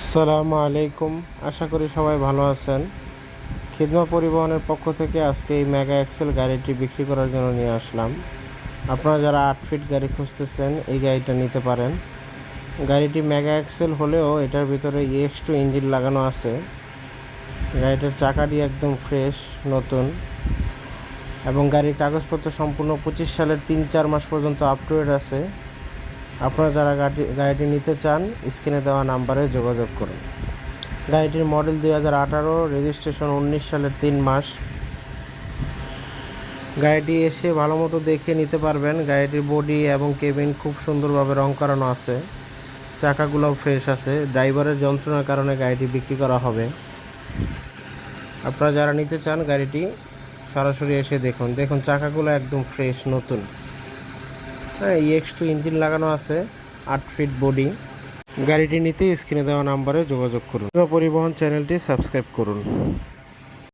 আসসালামু আলাইকুম। আশা করি সবাই ভালো আছেন। খিদমা পরিবহনের পক্ষ থেকে আজকে এই মেগা এক্সেল গাড়িটি বিক্রি করার জন্য নিয়ে আসলাম। আপনারা যারা আট ফিট গাড়ি খুঁজতেছেন, এই গাড়িটা নিতে পারেন। গাড়িটি মেগা এক্সেল হলেও এটার ভিতরে এক্স টু ইঞ্জিন লাগানো আছে। গাড়িটার চাকাটি একদম ফ্রেশ নতুন। এবং গাড়ির কাগজপত্র সম্পূর্ণ পঁচিশ সালের তিন চার মাস পর্যন্ত আপ টু ডেট আছে। আপনারা যারা গাড়ি গাড়িটি নিতে চান, স্ক্রিনে দেওয়া নাম্বারে যোগাযোগ করুন। গাড়িটির মডেল দুই হাজার আঠারো, রেজিস্ট্রেশন উনিশ সালের তিন মাস। গাড়িটি এসে ভালো মতো দেখে নিতে পারবেন। গাড়িটির বডি এবং কেবিন খুব সুন্দরভাবে রং করানো আছে। চাকাগুলোও ফ্রেশ আছে। ড্রাইভারের যন্ত্রণার কারণে গাড়িটি বিক্রি করা হবে। আপনারা যারা নিতে চান গাড়িটি, সরাসরি এসে দেখুন। দেখুন, চাকাগুলো একদম ফ্রেশ, নতুন। হ্যাঁ ইএক্স টু ইঞ্জিন লাগানো আছে, আট ফিট বডি গাড়িটি নিতে স্ক্রিনে দেওয়া নাম্বারে যোগাযোগ করুন। পরিবহন চ্যানেলটি সাবস্ক্রাইব করুন।